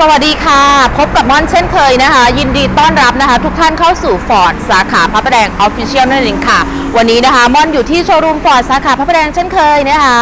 สวัสดีค่ะ พบกับม่อนเช่นเคยนะคะ ยินดีต้อนรับนะคะ ทุกท่านเข้าสู่ฟอร์ดสาขาพระประแดงออฟฟิเชียลนั่นเองค่ะ วันนี้นะคะม่อนอยู่ที่โชว์รูมฟอร์ดสาขาพระประแดงเช่นเคยนะคะ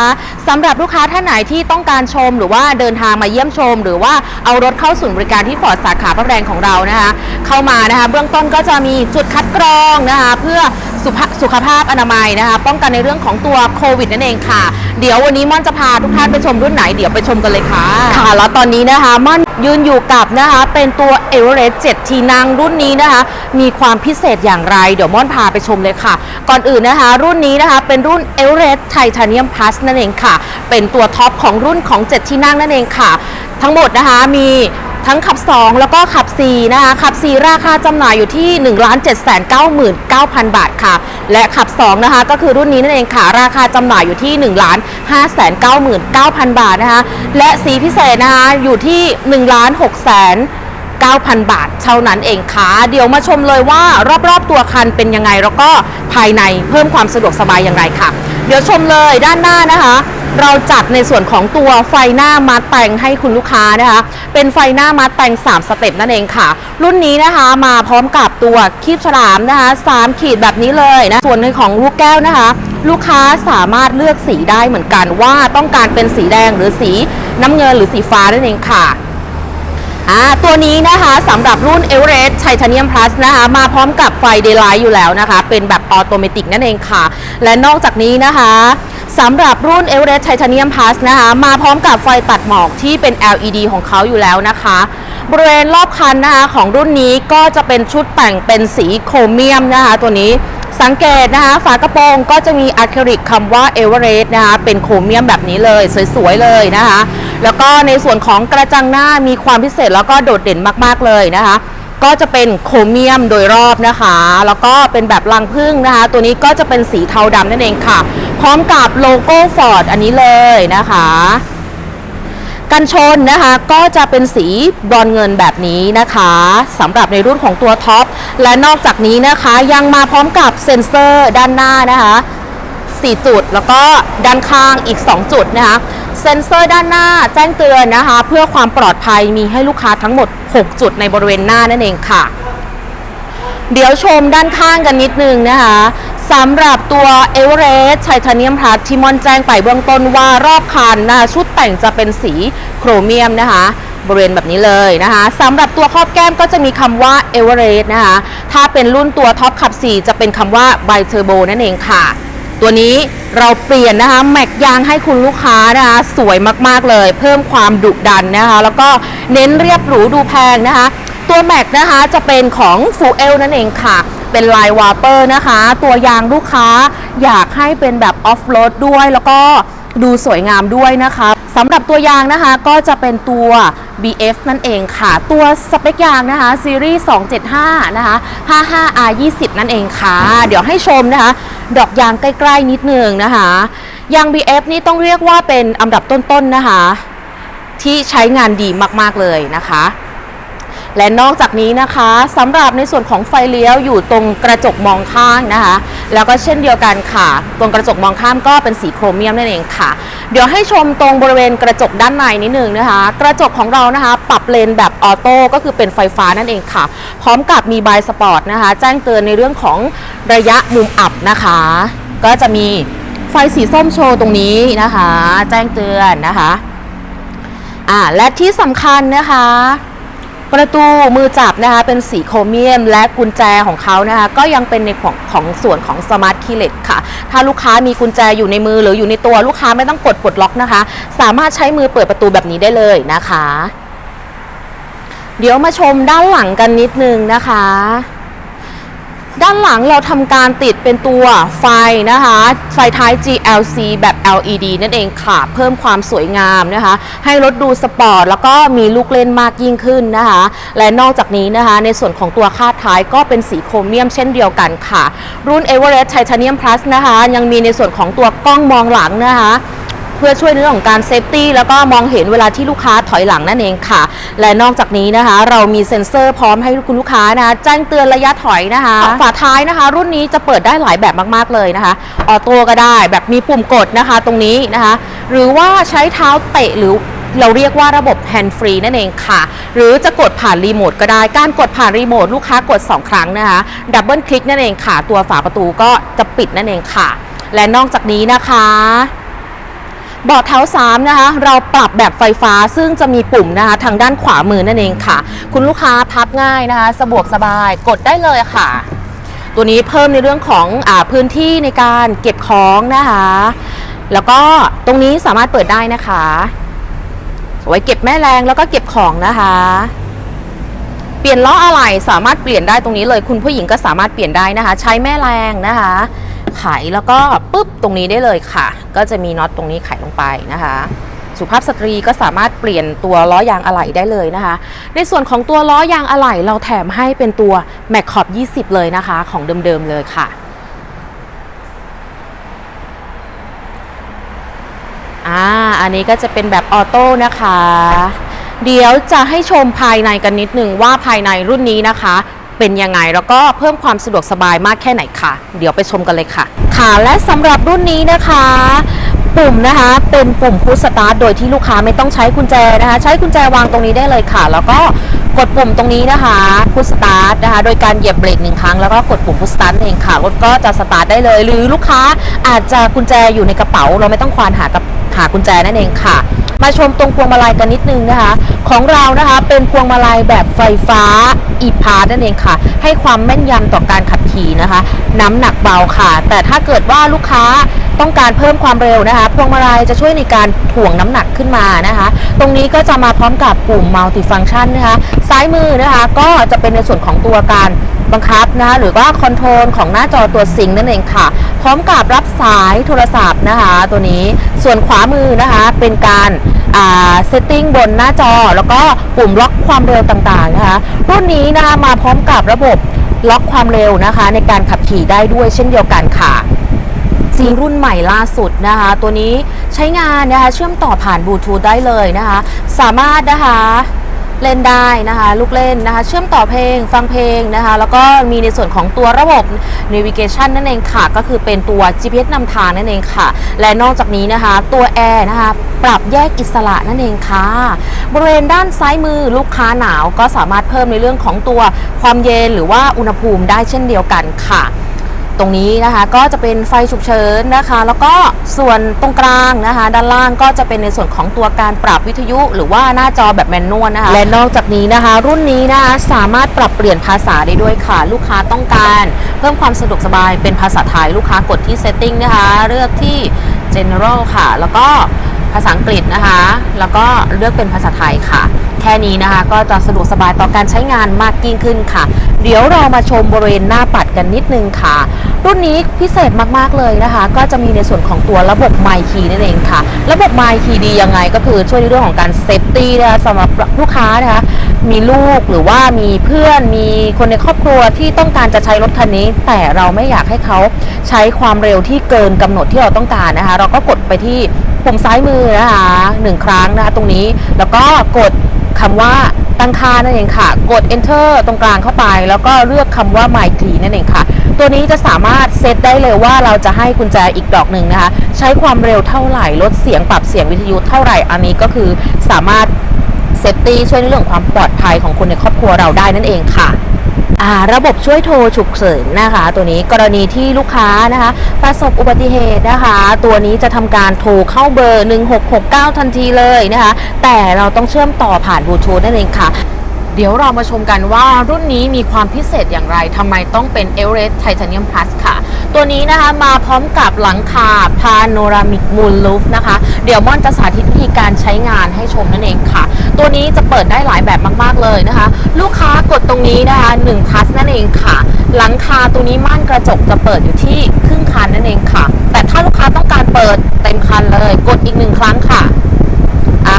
สำหรับลูกค้าท่านไหนที่ต้องการชมหรือว่าเดินทางมาเยี่ยมชม หรือว่าเอารถเข้าศูนย์บริการที่ฟอร์ดสาขาพระประแดงของเรานะคะ เข้ามานะคะเบื้องต้นก็จะมีจุดคัดกรองนะคะ เพื่อสุขภาสุขภาพอนามัยนะคะ ป้องกันในเรื่องของตัวโควิดนั่นเองค่ะ เดี๋ยววันนี้ม่อนจะพาทุกท่านไปชมรุ่นไหนเดี๋ยวไปชมกันเลยค่ะค่ะแล้วตอนนี้นะคะม่อนยืนอยู่กับนะคะเป็นตัวเอเวอเรสต์7ทีนังรุ่นนี้นะคะ มีความพิเศษอย่างไร เดี๋ยวม่อนพาไปชมเลยค่ะ ก่อนอื่นนะคะ รุ่นนี้นะคะเป็นรุ่นเอเวอเรสไทเทเนียมพลัสนั่นเองค่ะ เป็นตัวท็อปของรุ่นของ 7 ที่นั่งนั่นเองค่ะ ทั้งหมดนะคะมีทั้งขับ 2 แล้วก็ขับ 4 นะคะ ขับ 4 ราคาจำหน่ายอยู่ที่ 1 7 9 9 0 0 0 บาทค่ะ และขับ 2 นะคะ ก็คือรุ่นนี้นั่นเองค่ะ ราคาจำหน่ายอยู่ที่ 1 5 9 9 0 0 0 บาทนะคะ และสีพิเศษนะคะ อยู่ที่ 1 6 0 0 0 9,000 บาท เท่านั้นเองค่ะ เดี๋ยวมาชมเลยว่ารอบๆตัวคันเป็นยังไงแล้วก็ภายในเพิ่มความสะดวกสบายอย่างไรค่ะ เดี๋ยวชมเลยด้านหน้านะคะเราจัดในส่วนของตัวไฟหน้ามาแต่งให้คุณลูกค้านะคะ เป็นไฟหน้ามาแต่ง 3 สเต็ปนั่นเองค่ะ รุ่นนี้นะคะมาพร้อมกับตัวคีบฉลามนะคะ 3 ขีดแบบนี้เลยนะ ส่วนในของลูกแก้วนะคะ ลูกค้าสามารถเลือกสีได้เหมือนกันว่าต้องการเป็นสีแดงหรือสีน้ำเงินหรือสีฟ้านั่นเองค่ะ อ่าตัวนี้นะคะสำหรับรุ่น e v e r e s t Titanium Plus นะคะมาพร้อมกับไฟ Daylight อยู่แล้วนะคะ เป็นแบบออโตเมติกนั่นเองค่ะ และนอกจากนี้นะคะสำหรับรุ่น e v e r e s t Titanium Plus นะคะมาพร้อมกับไฟตัดหมอกที่เป็น LED ของเขาอยู่แล้วนะคะ บริเวณรอบคันนะคะของรุ่นนี้ก็จะเป็นชุดแต่งเป็นสีโครเมียมนะคะตัวนี้ สังเกตนะคะฝากระโปรงก็จะมีอะคริลิกคำว่าเอเวอเรสต์นะคะเป็นโครเมียมแบบนี้เลยสวยๆเลยนะคะ แล้วก็ในส่วนของกระจังหน้ามีความพิเศษแล้วก็โดดเด่นมากๆเลยนะคะ ก็จะเป็นโครเมียมโดยรอบนะคะ แล้วก็เป็นแบบรังพึ่งนะคะ ตัวนี้ก็จะเป็นสีเทาดำนั่นเองค่ะ พร้อมกับโลโก้ฟอร์ดอันนี้เลยนะคะ กันชนนะคะก็จะเป็นสีบรอนเงินแบบนี้นะคะสำหรับในรุ่นของตัวท็อปและนอกจากนี้นะคะยังมาพร้อมกับเซ็นเซอร์ด้านหน้านะคะ4 จุด แล้วก็ด้านข้างอีก 2 จุดนะคะเซ็นเซอร์ด้านหน้าแจ้งเตือนนะคะ เพื่อความปลอดภัยมีให้ลูกค้าทั้งหมด 6 จุดในบริเวณหน้านั่นเองค่ะ เดี๋ยวชมด้านข้างกันนิดนึงนะคะ สำหรับตัว e v e r e s t Titanium Plus ที่มอนแจ้งไปเบื้องต้นว่ารอบคันนะคะชุดแต่งจะเป็นสีโครเมียมนะคะบริเวณแบบนี้เลยนะคะสำหรับตัวครอบแก้มก็จะมีคำว่า e v e r e s t นะคะถ้าเป็นรุ่นตัวท็อปขับ 4 จะเป็นคำว่า Bi Turbo นั่นเองค่ะตัวนี้เราเปลี่ยนนะคะแม็กยางให้คุณลูกค้านะคะสวยมากๆเลย เพิ่มความดุดันนะคะแล้วก็เน้นเรียบหรูดูแพงนะคะ ตัวแม็กนะคะจะเป็นของฟูเอลนั่นเองค่ะ เป็นลายวาเปอร์นะคะ ตัวยางลูกค้าอยากให้เป็นแบบออฟโรดด้วย แล้วก็ดูสวยงามด้วยนะคะสำหรับตัวยางนะคะก็จะเป็นตัว BF นั่นเองค่ะ ตัวสเปคยางนะคะซีรีส์275 นะคะ 55R20 นั่นเองค่ะ เดี๋ยวให้ชมนะคะ ดอกยางใกล้ๆนิดนึงนะคะ ยาง BF นี่ต้องเรียกว่าเป็นอันดับต้นๆนะคะ ที่ใช้งานดีมากๆเลยนะคะ และนอกจากนี้นะคะสำหรับในส่วนของไฟเลี้ยวอยู่ตรงกระจกมองข้างนะคะ แล้วก็เช่นเดียวกันค่ะ ตรงกระจกมองข้ามก็เป็นสีโครเมียมนั่นเองค่ะ เดี๋ยวให้ชมตรงบริเวณกระจกด้านในนิดนึงนะคะ กระจกของเรานะคะ ปรับเลนแบบออโต้ก็คือเป็นไฟฟ้านั่นเองค่ะ พร้อมกับมีบายสปอร์ตนะคะ แจ้งเตือนในเรื่องของระยะมุมอับนะคะ ก็จะมีไฟสีส้มโชว์ตรงนี้นะคะ แจ้งเตือนนะคะอ่าและที่สำคัญนะคะ ประตูมือจับนะคะเป็นสีโครเมียม และกุญแจของเขานะคะก็ยังเป็นในของของส่วนของสมาร์ทคีย์เลสค่ะ ถ้าลูกค้ามีกุญแจอยู่ในมือหรืออยู่ในตัวลูกค้าไม่ต้องกดปลดล็อกนะคะ สามารถใช้มือเปิดประตูแบบนี้ได้เลยนะคะ เดี๋ยวมาชมด้านหลังกันนิดนึงนะคะ ด้านหลังเราทำการติดเป็นตัวไฟนะคะ ไฟท้าย GLC แบบ LED นั่นเองค่ะ เพิ่มความสวยงามนะคะ ให้รถดูสปอร์ตแล้วก็มีลูกเล่นมากยิ่งขึ้นนะคะ และนอกจากนี้นะคะ ในส่วนของตัวคาดท้ายก็เป็นสีโครเมียมเช่นเดียวกันค่ะ รุ่น Everest Titanium Plus นะคะ ยังมีในส่วนของตัวกล้องมองหลังนะคะ พื่อช่วยเรื่องของการเซฟตี้แล้วก็มองเห็นเวลาที่ลูกค้าถอยหลังนั่นเองค่ะ และนอกจากนี้นะคะ เรามีเซ็นเซอร์พร้อมให้คุณลูกค้านะแจ้งเตือนระยะถอยนะคะ ฝาท้ายนะคะ รุ่นนี้จะเปิดได้หลายแบบมากๆเลยนะคะออโต้ก็ได้แบบมีปุ่มกดนะคะ ตรงนี้นะคะ หรือว่าใช้เท้าเตะหรือเราเรียกว่าระบบ hand free นั่นเองค่ะ หรือจะกดผ่านรีโมทก็ได้ การกดผ่านรีโมทลูกค้ากด 2 ครั้งนะคะดับเบิลคลิกนั่นเองค่ะ ตัวฝาประตูก็จะปิดนั่นเองค่ะ และนอกจากนี้นะคะ เบาะเท้า3นะคะ เราปรับแบบไฟฟ้าซึ่งจะมีปุ่มนะคะ ทางด้านขวามือนั่นเองค่ะ คุณลูกค้าพับง่ายนะคะ สะดวกสบายกดได้เลยค่ะ ตัวนี้เพิ่มในเรื่องของอพื้นที่ในการเก็บของนะคะ แล้วก็ตรงนี้สามารถเปิดได้นะคะไว้เก็บแม่แรงแล้วก็เก็บของนะคะ เปลี่ยนล้ออะไหล่สามารถเปลี่ยนได้ตรงนี้เลย คุณผู้หญิงก็สามารถเปลี่ยนได้นะคะ ใช้แม่แรงนะคะ ไขแล้วก็ปุ๊บตรงนี้ได้เลยค่ะ ก็จะมีน็อตตรงนี้ไขลงไปนะคะ สุภาพสตรีก็สามารถเปลี่ยนตัวล้อยางอะไหล่ได้เลยนะคะ ในส่วนของตัวล้อยางอะไหล่เราแถมให้เป็นตัว m c ค o บ20 เลยนะคะ ของเดิมๆเลยค่ะอ่าอันนี้ก็จะเป็นแบบออโต้นะคะ เดี๋ยวจะให้ชมภายในกันนิดหนึ่งว่าภายในรุ่นนี้นะคะ เป็นยังไง แล้วก็เพิ่มความสะดวกสบายมากแค่ไหนค่ะ เดี๋ยวไปชมกันเลยค่ะ ค่ะและสำหรับรุ่นนี้นะคะ ปุ่มนะคะเป็นปุ่มพุชสตาร์ทโดยที่ลูกค้าไม่ต้องใช้กุญแจนะคะ ใช้กุญแจวางตรงนี้ได้เลยค่ะ แล้วก็กดปุ่มตรงนี้นะคะพุชสตาร์ทนะคะ โดยการเหยียบเบรกหนึ่งครั้งแล้วก็กดปุ่มพุชสตาร์ทเองค่ะรถก็จะสตาร์ทได้เลย หรือลูกค้าอาจจะกุญแจอยู่ในกระเป๋า เราไม่ต้องควานหากับ หากุญแจนั่นเองค่ะ มาชมตรงพวงมาลัยกันนิดนึงนะคะ ของเรานะคะเป็นพวงมาลัยแบบไฟฟ้า e p a s นั่นเองค่ะ ให้ความแม่นยำต่อการขับขี่นะคะ น้ำหนักเบาค่ะ แต่ถ้าเกิดว่าลูกค้าต้องการเพิ่มความเร็วนะคะพวงมาลัยจะช่วยในการถ่วงน้ำหนักขึ้นมานะคะ ตรงนี้ก็จะมาพร้อมกับปุ่ม multi function นะคะ ซ้ายมือนะคะก็จะเป็นในส่วนของตัวการ บังคับนะคะหรือว่าคอนโทรลของหน้าจอตัวซิงนั่นเองค่ะ พร้อมกับรับสายโทรศัพท์นะคะ ตัวนี้ส่วนขวามือนะคะเป็นการเซตติ้งบนหน้าจอ แล้วก็ปุ่มล็อกความเร็วต่างๆนะคะรุ่นนี้นะคะมาพร้อมกับระบบล็อกความเร็วนะคะ ในการขับขี่ได้ด้วยเช่นเดียวกันค่ะซีรุ่นใหม่ล่าสุดนะคะ ตัวนี้ใช้งานนะคะเชื่อมต่อผ่านบลูทูธได้เลยนะคะ สามารถนะคะ เล่นได้นะคะ ลูกเล่นนะคะ เชื่อมต่อเพลงฟังเพลงนะคะ แล้วก็มีในส่วนของตัวระบบ navigation นั่นเองค่ะ ก็คือเป็นตัว GPS นำทางนั่นเองค่ะ และนอกจากนี้นะคะ ตัวแอร์นะคะ ปรับแยกอิสระนั่นเองค่ะ บริเวณด้านซ้ายมือลูกค้าหนาวก็สามารถเพิ่มในเรื่องของตัวความเย็นหรือว่าอุณหภูมิได้เช่นเดียวกันค่ะ ตรงนี้นะคะก็จะเป็นไฟฉุกเฉินนะคะ แล้วก็ส่วนตรงกลางนะคะ ด้านล่างก็จะเป็นในส่วนของตัวการปรับวิทยุ หรือว่าหน้าจอแบบแมนนวลนะคะ และนอกจากนี้นะคะ รุ่นนี้นะคะสามารถปรับเปลี่ยนภาษาได้ด้วยค่ะ ลูกค้าต้องการ เพิ่มความสะดวกสบายเป็นภาษาไทยลูกค้ากดที่ setting นะคะ เลือกที่ general ค่ะ แล้วก็ ภาษาอังกฤษนะคะ แล้วก็เลือกเป็นภาษาไทยค่ะ แค่นี้นะคะก็จะสะดวกสบายต่อการใช้งานมากยิ่งขึ้นค่ะ เดี๋ยวเรามาชมบริเวณหน้าปัดกันนิดนึงค่ะ รุ่นนี้พิเศษมากๆเลยนะคะ ก็จะมีในส่วนของตัวระบบ My Key นั่นเองค่ะ ระบบ My Key ดียังไงก็คือช่วยในเรื่องของการเซฟตี้นะคะสำหรับลูกค้านะคะมีลูกหรือว่ามีเพื่อนมีคนในครอบครัวที่ต้องการจะใช้รถคันนี้ แต่เราไม่อยากให้เขาใช้ความเร็วที่เกินกำหนดที่เราต้องการนะคะ เราก็กดไปที่ ปุ่มซ้ายมือนะคะหนึ่งครั้งนะคะตรงนี้แล้วก็กดคำว่าตั้งค่านั่นเองค่ะ กด enter ตรงกลางเข้าไป แล้วก็เลือกคำว่า my key นั่นเองค่ะ ตัวนี้จะสามารถเซตได้เลยว่าเราจะให้กุญแจอีกดอกหนึ่งนะคะ ใช้ความเร็วเท่าไหร่ลดเสียงปรับเสียงวิทยุเท่าไหร่อันนี้ก็คือสามารถเซฟตี้ช่วยในเรื่องความปลอดภัยของคนในครอบครัวเราได้นั่นเองค่ะ ระบบช่วยโทรฉุกเฉินนะคะ ตัวนี้กรณีที่ลูกค้านะคะ ประสบอุบัติเหตุนะคะ ตัวนี้จะทำการโทรเข้าเบอร์ 1669 ทันทีเลยนะคะ แต่เราต้องเชื่อมต่อผ่านบลูทูธนั่นเองค่ะเดี๋ยวเรามาชมกันว่ารุ่นนี้มีความพิเศษอย่างไรทำไมต้องเป็น e v e r e s t Titanium Plus ค่ะ ตัวนี้นะคะมาพร้อมกับหลังคา Panoramic Moon Roof นะคะ เดี๋ยวม่อนจะสาธิตวิธีการใช้งานให้ชมนั่นเองค่ะ ตัวนี้จะเปิดได้หลายแบบมากๆเลยนะคะ ลูกค้ากดตรงนี้นะคะ1ทัชนั่นเองค่ะ หลังคาตัวนี้ม่านกระจกจะเปิดอยู่ที่ครึ่งคันนั่นเองค่ะ แต่ถ้าลูกค้าต้องการเปิดเต็มคันเลย กดอีกหนึ่งครั้งค่ะ อ่า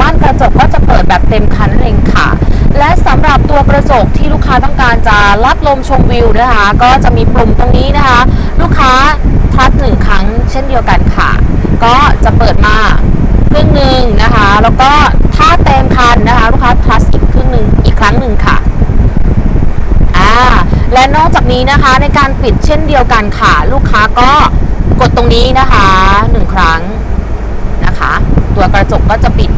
ม่านกระจกก็จะเปิดแบบเต็มคันนั่นเองค่ะ และสำหรับตัวกระจกที่ลูกค้าต้องการจะรับลมชมวิวนะคะ ก็จะมีปุ่มตรงนี้นะคะ ลูกค้าทัชหนึ่งครั้งเช่นเดียวกันค่ะ ก็จะเปิดมาครึ่งหนึ่งนะคะ แล้วก็ถ้าเต็มคันนะคะ ลูกค้าทัชอีกครึ่งหนึ่งอีกครั้งหนึ่งค่ะอ่าและนอกจากนี้นะคะในการปิดเช่นเดียวกันค่ะ ลูกค้าก็กดตรงนี้นะคะหนึ่งครั้ง ตัวกระจกก็จะปิด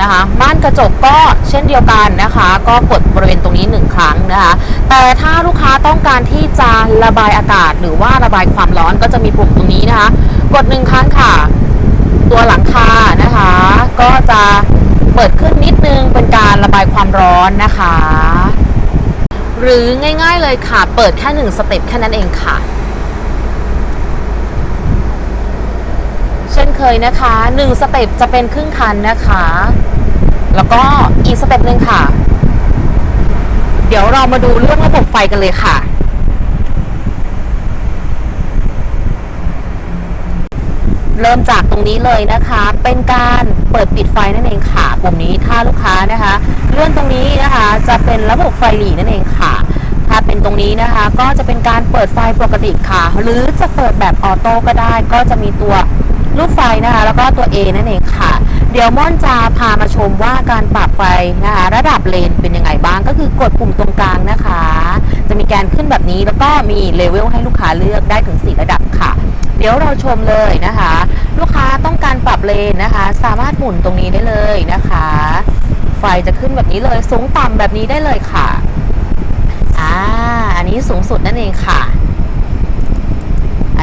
นะคะม่านกระจกก็เช่นเดียวกันนะคะ ก็กดบริเวณตรงนี้หนึ่งครั้งนะคะ แต่ถ้าลูกค้าต้องการที่จะระบายอากาศ หรือว่าระบายความร้อนก็จะมีปุ่มตรงนี้นะคะ กดหนึ่งครั้งค่ะ ตัวหลังคานะคะ ก็จะเปิดขึ้นนิดนึงเป็นการระบายความร้อนนะคะ หรือง่ายๆเลยค่ะ เปิดแค่หนึ่งสเต็ปแค่นั้นเองค่ะ เคยนะคะหนึ่งสเต็ปจะเป็นครึ่งคันนะคะ แล้วก็อีกสเต็ปหนึ่งค่ะ เดี๋ยวเรามาดูเรื่องระบบไฟกันเลยค่ะเริ่มจากตรงนี้เลยนะคะ เป็นการเปิดปิดไฟนั่นเองค่ะ ปุ่มนี้ถ้าลูกค้านะคะ เลื่อนตรงนี้นะคะจะเป็นระบบไฟหลีนั่นเองค่ะ ถ้าเป็นตรงนี้นะคะ ก็จะเป็นการเปิดไฟปกติค่ะ หรือจะเปิดแบบออโต้ก็ได้ ก็จะมีตัว ลูกไฟนะคะ แล้วก็ตัว A นั่นเองค่ะ เดี๋ยวม่อนจะพามาชมว่าการปรับไฟนะคะ ระดับเลนเป็นยังไงบ้าง ก็คือกดปุ่มตรงกลางนะคะ จะมีการขึ้นแบบนี้แล้วก็มีเลเวลให้ลูกค้าเลือกได้ถึง 4 ระดับค่ะ เดี๋ยวเราชมเลยนะคะ ลูกค้าต้องการปรับเลนนะคะ สามารถหมุนตรงนี้ได้เลยนะคะ ไฟจะขึ้นแบบนี้เลยสูงต่ำแบบนี้ได้เลยค่ะอ่าอันนี้สูงสุดนั่นเองค่ะ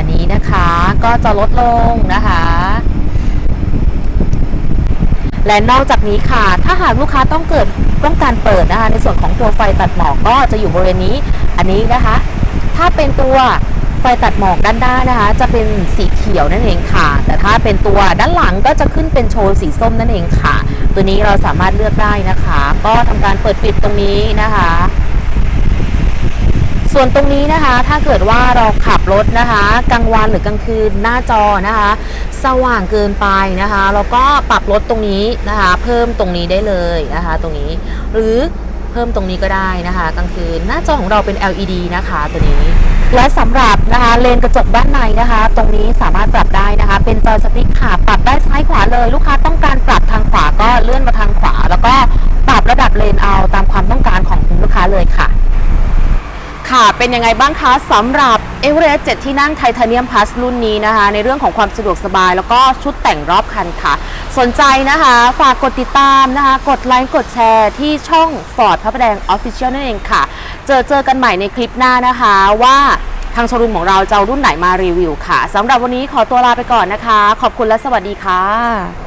นนี้นะคะ ก็จะลดลงนะคะ และนอกจากนี้ค่ะ ถ้าหากลูกค้าต้องเกิดต้องการเปิดนะคะ ในส่วนของตัวไฟตัดหมอกก็จะอยู่บริเวณนี้ อันนี้นะคะ ถ้าเป็นตัวไฟตัดหมอกด้านหน้านะคะ จะเป็นสีเขียวนั่นเองค่ะ แต่ถ้าเป็นตัวด้านหลังก็จะขึ้นเป็นโชว์สีส้มนั่นเองค่ะ ตัวนี้เราสามารถเลือกได้นะคะ ก็ทำการเปิดปิดตรงนี้นะคะ ส่วนตรงนี้นะคะถ้าเกิดว่าเราขับรถนะคะกลางวันหรือกลางคืนหน้าจอนะคะ สว่างเกินไปนะคะเราก็ปรับลดตรงนี้นะคะ เพิ่มตรงนี้ได้เลยนะคะ ตรงนี้หรือเพิ่มตรงนี้ก็ได้นะคะกลางคืนหน้าจอของเราเป็น LED นะคะตัวนี้ และสำหรับนะคะเลนกระจกด้านในนะคะ ตรงนี้สามารถปรับได้นะคะ เป็นจอยสติ๊กค่ะปรับได้ซ้ายขวาเลย ลูกค้าต้องการปรับทางขวาก็เลื่อนมาทางขวา แล้วก็ปรับระดับเลนเอาตามความต้องการของคุณลูกค้าเลยค่ะ ค่ะ เป็นยังไงบ้างคะสำหรับ e v e r e s t 7ที่นั่งไทเทเนียมพ u s รุ่นนี้นะคะ ในเรื่องของความสะดวกสบาย แล้วก็ชุดแต่งรอบคันค่ะ สนใจนะคะ ฝากกดติดตามนะคะ กดไลค์กดแชร์ที่ช่อง Ford พระประแดง Official นั่นเองค่ะ เจอเจอกันใหม่ในคลิปหน้านะคะว่าทางโชว์รูมของเราจะเอารุ่นไหนมารีวิวค่ะสำหรับวันนี้ขอตัวลาไปก่อนนะคะ ขอบคุณและสวัสดีค่ะ